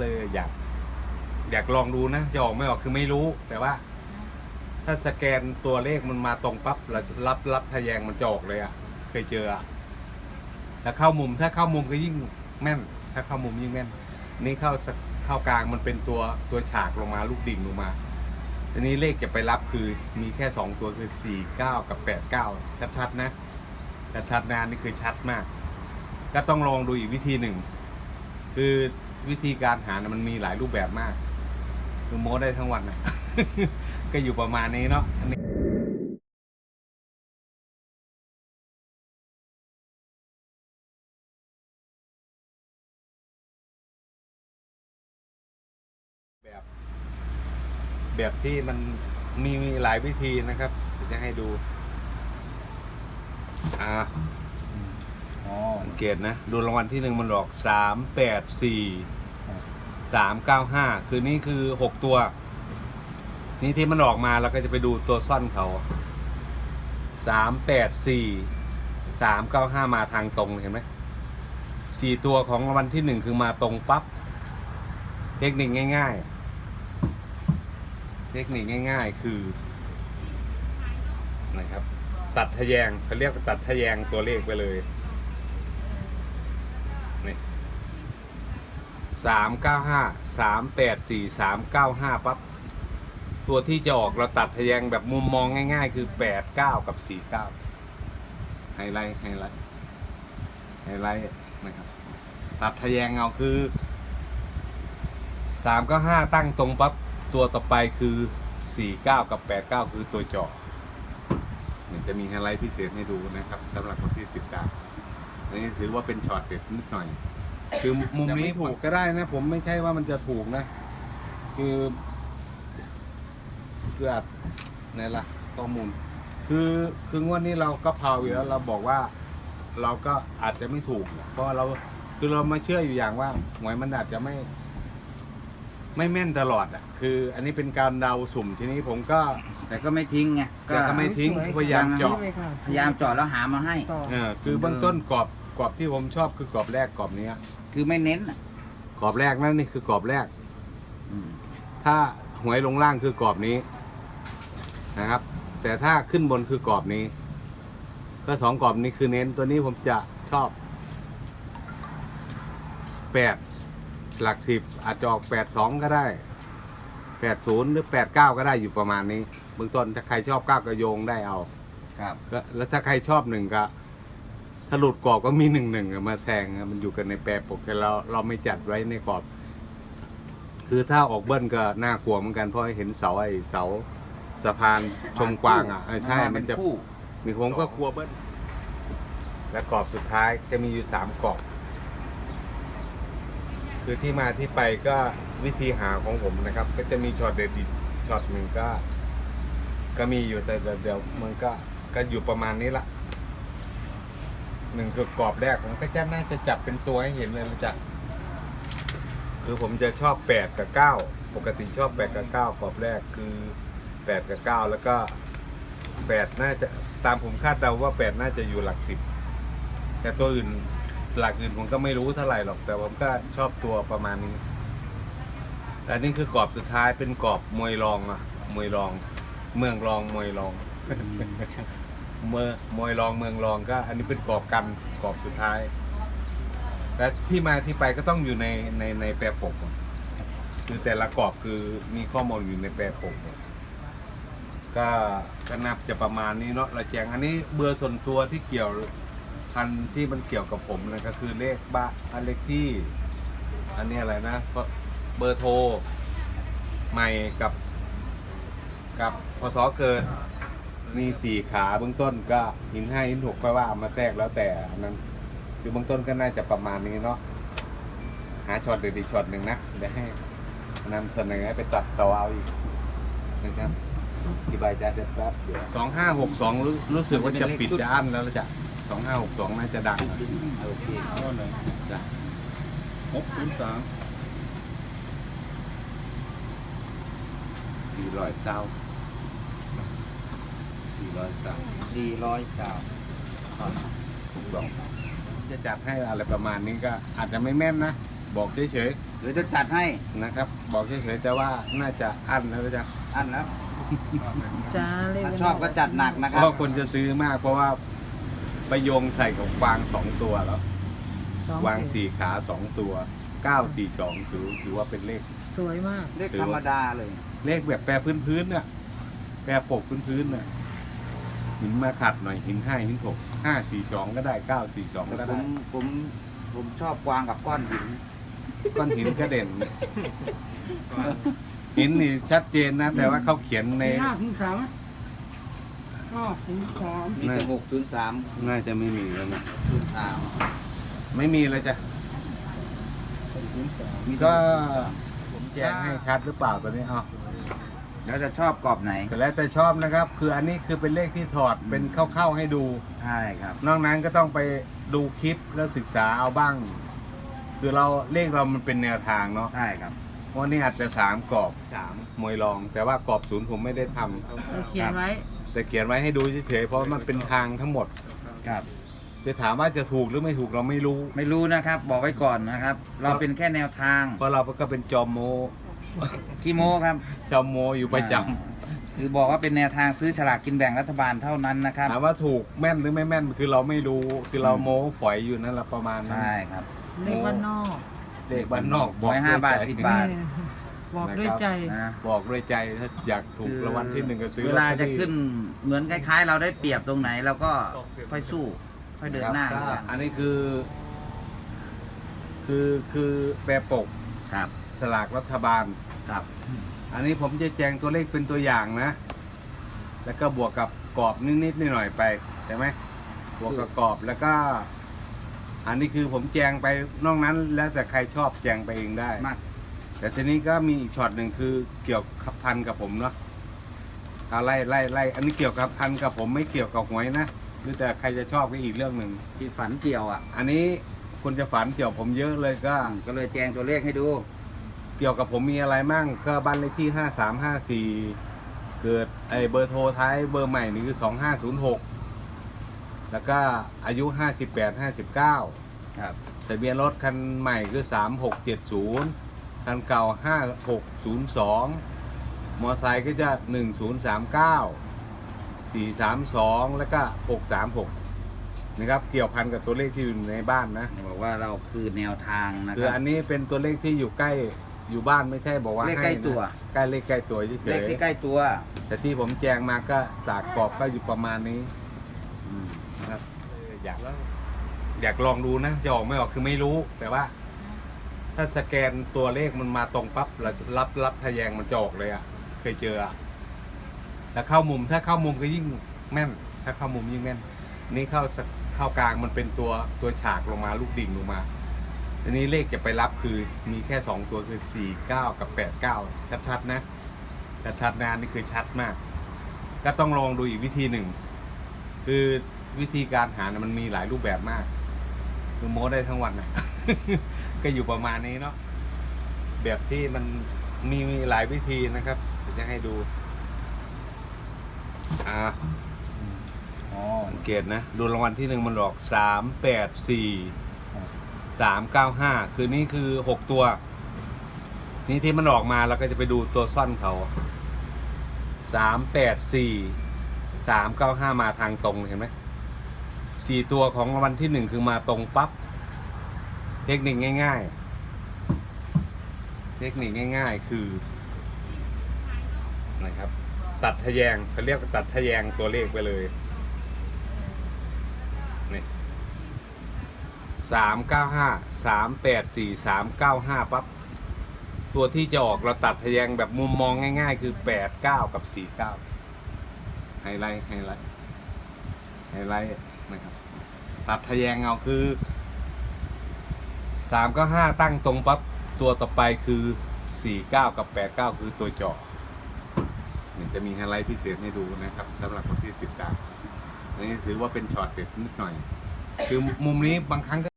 เลยอยาก อยากลองดูนะจะออกไม่ออกคือไม่รู้ แต่ว่า ถ้าสแกนตัวเลขมันมาตรงปั๊บเรารับรับทะแยงมันจะออกเลยอะ่ะ เคยเจออะแต่เข้ามุมถ้าเข้ามุมก็ยิ่งแม่น ถ้าเข้ามุมยิ่งแม่น นี่เข้าสเข้ากลางมันเป็นตัวตัวฉากลงมาลูกดิ่งลงมาทีนี้เลขจะไปรับคือมีแค่สองตัวคือสี่เก้ากับแปดเก้าชัดๆนะชัดๆนะอันนี่คือชัดมาก ก็ต้องลองดูอีกวิธีหนึ่ง คือ วิธีการหานะมันมีหลายรูปแบบมากคือโม้ได้ทั้งวันนะ ก็อยู่ประมาณนี้เนาะอันนี้แบบแบบที่มันมีมีหลายวิธีนะครับเดี๋ยวจะให้ดู อ่าอ๋อสังเกตนะ ดูรางวัลที่หนึ่งมันหลอกสามแปดสี่ สามเก้าห้าคือนี่คือหกตัว นี่ที่มันออกมาเราก็จะไปดูตัวซ่อนเขาสามแปดสี่สามเก้าห้ามาทางตรงเห็นไหมสี่ตัวของรางวัลที่หนึ่งคือมาตรงปั๊บเทคนิคง่าย ๆ เทคนิคง่าย ๆ คือนะครับ ตัดทะแยงเขาเรียกตัดทะแยงตัวเลขไปเลย สามเก้าห้าสามแปดสี่สามเก้าห้าปั๊บตัวที่จะออกเราตัดทะแยงแบบมุมมองง่ายๆ คือแปดเก้ากับสี่เก้าไฮไลท์ไฮไลท์ไฮไลท์นะครับ ตัดทะแยงเอาคือสามเก้าห้าตั้งตรงปั๊บตัวต่อไปคือสี่เก้ากับแปดเก้าคือตัวเจาะเนี่ยจะมีไฮไลท์พิเศษให้ดูนะครับสำหรับคนที่ติดตามอันนี้ถือว่าเป็นช็อตเด็ดนิดหน่อย คือมุมนี้ถูกก็ได้นะ ผมไม่ใช่ว่ามันจะถูกนะ คือคืออาจในละข้อมูล คือคืองวดนี้เราก็พาวอยู่แล้วเราบอกว่า เราก็อาจจะไม่ถูก เพราะเราคือเรามาเชื่ออยู่อย่างว่าหวยมันอาจจะไม่ ไม่แม่นตลอดอะ คือ อันนี้เป็นการเดาสุ่มทีนี้ผมก็แต่ก็ไม่ทิ้งไงแต่ก็ไม่ทิ้งพยายามเจาะพยายามเจาะแล้วหามาให้ เออคือเบื้องต้นกรอบ กรอบที่ผมชอบคือกรอบแรกกรอบเนี้ยคือไม่เน้นอะกรอบแรกนั่นนี่คือกรอบแรก อืมถ้าหวยลงล่างคือกรอบนี้นะครับ แต่ถ้าขึ้นบนคือกรอบนี้ ก็สองกรอบนี้คือเน้นตัวนี้ผมจะชอบแปดหลักสิบอาจจะออกแปดสองก็ได้แปดศูนย์หรือแปดเก้าก็ได้อยู่ประมาณนี้เบื้องต้นถ้าใครชอบเก้าก็โยงได้เอา ครับ ก็แล้วถ้าใครชอบหนึ่งก็ ถ้าหลุดกรอบก็มีหนึ่งหนึ่งมาแซงอะมันอยู่กันในแปรปกแต่เราเราไม่จัดไว้ในกรอบ คือถ้าออกเบิ้ลก็น่ากลัวเหมือนกันเพราะเห็นเสาไอ้เสาสะพานชมกวางอะเออใช่มันจะเป็คู่มีผมก็กลัวเบิ้ลและกรอบสุดท้ายจะมีอยู่สามกรอบ คือที่มาที่ไปก็วิธีหาของผมนะครับ ก็จะมีช็อตเด็ดอีกช็อตหนึ่งก็ ก็มีอยู่แต่เดี๋ยวเดี๋ยวมันก็ก็อยู่ประมาณนี้ละ หนึ่งคือกรอบแรกผมก็จะน่าจะจับเป็นตัวให้เห็นเลยรู้จักคือผมจะชอบแปดกับเก้าปกติชอบแปดกับเก้ากรอบแรกคือแปดกับเก้าแล้วก็แปดน่าจะตามผมคาดเดาว่าแปดน่าจะอยู่หลักสิบแต่ตัวอื่นหลักอื่นผมก็ไม่รู้เท่าไหร่หรอก แต่ผมก็ชอบตัวประมาณนี้แต่นี่คือกรอบสุดท้ายเป็นกรอบมวยรองอะมวยรอง เมืองรองมวยรอง เมืองมวยรองเมืองรองก็ อันนี้เป็นกรอบกันกรอบสุดท้าย และที่มาที่ไปก็ต้องอยู่ในในในแปรปกคือแต่ละกรอบคือมีข้อมูลอยู่ในแปรปกก็ก็นับจะประมาณนี้เนาะเราแจงอันนี้เบอร์ส่วนตัวที่เกี่ยวพันที่มันเกี่ยวกับผมนะก็คือเลขบ้าอันเลขที่ อันนี้อะไรนะเพราะเบอร์โทรใหม่กับกับพศเกิด มีสี่ขาเบื้องต้นก็หินห้าหินหกค่อยว่าเอามาแทรกแล้วแต่อันนั้น คือเบื้องต้นก็น่าจะประมาณนี้เนาะหาช็อตเด็ดอีกช็อตหนึ่งนะเดี๋ยวให้นำเสนอให้ไปตัดต่อเอาอีกนะครับอธิบายใจเด็ดแป๊บเดี๋ยวสองห้าหกสองรู้สึกว่าจะปิดจะอั้นแล้วละจ้ะสองห้าหกสองน่าจะดังโอเคจ้ะหกศูนย์สามสี่ร้อยเศร้าสี่ ร้อยเศร้าสี่ร้อยสามถูกต้องจะจัดให้อะไรประมาณนี้ก็อาจจะไม่แม่นนะอบอกเฉยหรือจะจัดให้ๆนะครับ บอกเฉยๆแต่ว่าน่าจะอั้นแล้วจะอันแล้วจ้าเลยถ้าชอบก็จัดหนักนะคเพรับ ราะคนจะซื้อมาก เพราะว่าไปโยงใส่กับกวางสองตัวแล้วสองวางสี่ขาสองตัวเก้าสี่สองถือถือว่าเป็นเลข สวยมากเลขธรรมดาเลย เลขแบบแปรพื้นๆน่ะแปรปกพื้นๆน่ะ หินมาขัดหน่อยหินห้าหินหกห้าสี่สองก็ได้เก้าสี่สองก็ผได้มผมผมชอบกวางกับก้อนหินก้อนหินก็เด่น หินนี่ชัดเจนนะ แต่ว่าเขาเขียนในห้าถึงสามห้าถึงสามมีแต่หกศูนย์สามน่าจะไม่มีแล้วนะศูนย์สามไม่มีเลยจ้ะก็ผมแจ้งให้ชัดหรือเปล่าตัวนี้อ๋อ แล้วจะชอบกรอบไหนแต่แล้วแต่ชอบนะครับ คืออันนี้คือเป็นเลขที่ถอดเป็นเข้าๆให้ดู ใช่ครับ นอกนั้นก็ต้องไปดูคลิปแล้วศึกษาเอาบ้าง คือเราเลขเรามันเป็นแนวทางเนาะใช่ครับ วันนี้อาจจะสามกรอบสามมวยรอง แต่ว่ากรอบศูนย์ผมไม่ได้ทำเราเขียนไว้ แต่เขียนไว้ให้ดูเฉยๆเพราะมันเป็นทางทั้งหมดครับ จะถามว่าจะถูกหรือไม่ถูกเราไม่รู้ ไม่รู้นะครับ บอกไว้ก่อนนะครับ เราเป็นแค่แนวทาง เพราะเราก็เป็นจอมโม ขี้โม้ครับจอมโมอยู่ประจคือบอกว่าเป็นแนวทางซื้อฉลากกินแบ่งรัฐบาลเท่านั้นนะครับำถามว่าถูกแม่นหรือไม่แม่นคือเราไม่รู้คือเราโมฝอยอยู่นั่นแหละประมาณนั้น ใช่ครับเลขบ้านนอก เลขบ้านนอกร้อยห้าด้วยบาทใจสิบบาทเออบอกด้วยใจ นะบอกด้วยใจถ้าอยากถูกรางวัลที่หนึ่งก็ซื้อเวลาตตอจะรี่ขึ้นเหมือนคล้าย ๆ เราได้เปรียบตรงไหนเราก็ค่อยสู้ ค่อยเดินหน้าครับดีกว่าอันนี้คือ คือคือแปรปกครับ สลากรัฐบาล ครับ อันนี้ผมจะแจงตัวเลขเป็นตัวอย่างนะ แล้วก็บวกกับกรอบนิดๆหน่อยๆไปใช่ไหมบวกกับกรอบแล้วก็ อันนี้คือผมแจงไปนอกนั้น แล้วแต่ใครชอบแจงไปเองได้ มาก แต่ทีนี้ก็มีอีกช็อตหนึ่งคือเกี่ยวกับพันกับผมเนาะเอาไล่ไล่ไล่อันนี้เกี่ยวกับพันกับผมไม่เกี่ยวกับหวยนะหรือแต่ใครจะชอบก็อีกเรื่องหนึ่ง ที่ฝันเกี่ยวอะ อันนี้คุณจะฝันเกี่ยวผมเยอะเลยก็ ก็เลยแจงตัวเลขให้ดู เกี่ยวกับผมมีอะไรมั่งก็บ้านเลขที่ห้าสามห้าสี่เกิดไอเบอร์โทรท้ายเบอร์ใหม่นี่คือสองห้าศูนย์หกแล้วก็อายุห้าสิบแปดห้าสิบเก้าครับทะเบียนรถคันใหม่คือสามหกเจ็ดศูนย์คันเก่าห้าหกศูนย์สองมอไซค์ก็จะหนึ่งศูนย์สามเก้าสี่สามสองแล้วก็หกสามหกนะครับเกี่ยวพันกับตัวเลขที่อยู่ในบ้านนะบอกว่าเราคือแนวทางนะคืคอรับอันนี้เป็นตัวเลขที่อยู่ใกล้ อยู่บ้านไม่ใช่บอกว่าเลขให้ใกล้นะตัว ใกล้เลขใกล้ตัวเฉเลขยที่ใกล้ตัวๆแต่ที่ผมแจงมาก็จากกรอบก็อยู่ประมาณนี้อืมนะครับเอออยากอยากลองดูนะจะออกไม่ออกคือไม่รู้แต่ว่า ถ้าสแกนตัวเลขมันมาตรงปั๊บแล้วรับรับทะแยงมันจะออกเลยอะ เคยเจออะแต่เข้ามุมถ้าเข้ามุมก็ยิ่งแม่น ถ้าเข้ามุมยิ่งแม่น นี่เข้าสเข้ากลางมันเป็นตัวตัวฉากลงมาลูกดิ่งลงมา ทีนี้เลขจะไปรับคือมีแค่สองตัวคือสี่เก้ากับแปดเก้าชัดๆนะชัดๆนะอันนี่คือชัดมาก ก็ต้องลองดูอีกวิธีหนึ่ง คือวิธีการหานะมันมีหลายรูปแบบมาก คือโม้ได้ทั้งวันนะก็อยู่ประมาณนี้เนาะแบบที่มันมีมีหลายวิธีนะครับเดี๋ยวจะให้ดูอ่าอ๋อสังเกตนะ ดูรางวัลที่หนึ่งมันหลอกสามแปดสี่ สามเก้าห้าคือนี่คือหกตัว นี่ที่มันออกมาเราก็จะไปดูตัวซ่อนเขาสามแปดสี่สามเก้าห้ามาทางตรงเห็นไหมสี่ตัวของรางวัลที่หนึ่งคือมาตรงปั๊บเทคนิคง่าย ๆ เทคนิคง่าย ๆ คือนะครับ ตัดทะแยงเขาเรียกตัดทะแยงตัวเลขไปเลย 395 384 395ปั๊บตัวที่จะออกเราตัดทะแยงแบบมุมมองง่าย ๆ คือ 89 กับ 49 ไฮไลท์ไฮไลท์ไฮไลท์นะครับ ตัดทะแยงเอาคือ 395 ตั้งตรงปั๊บตัวต่อไปคือ 49 กับ 89 คือตัวจอเหมือนจะมีไฮไลท์พิเศษให้ดูนะครับสำหรับคนที่ติดตามนี่ถือว่าเป็นช็อตเด็ดนิดหน่อย คือมุมนี้บางครั้งก็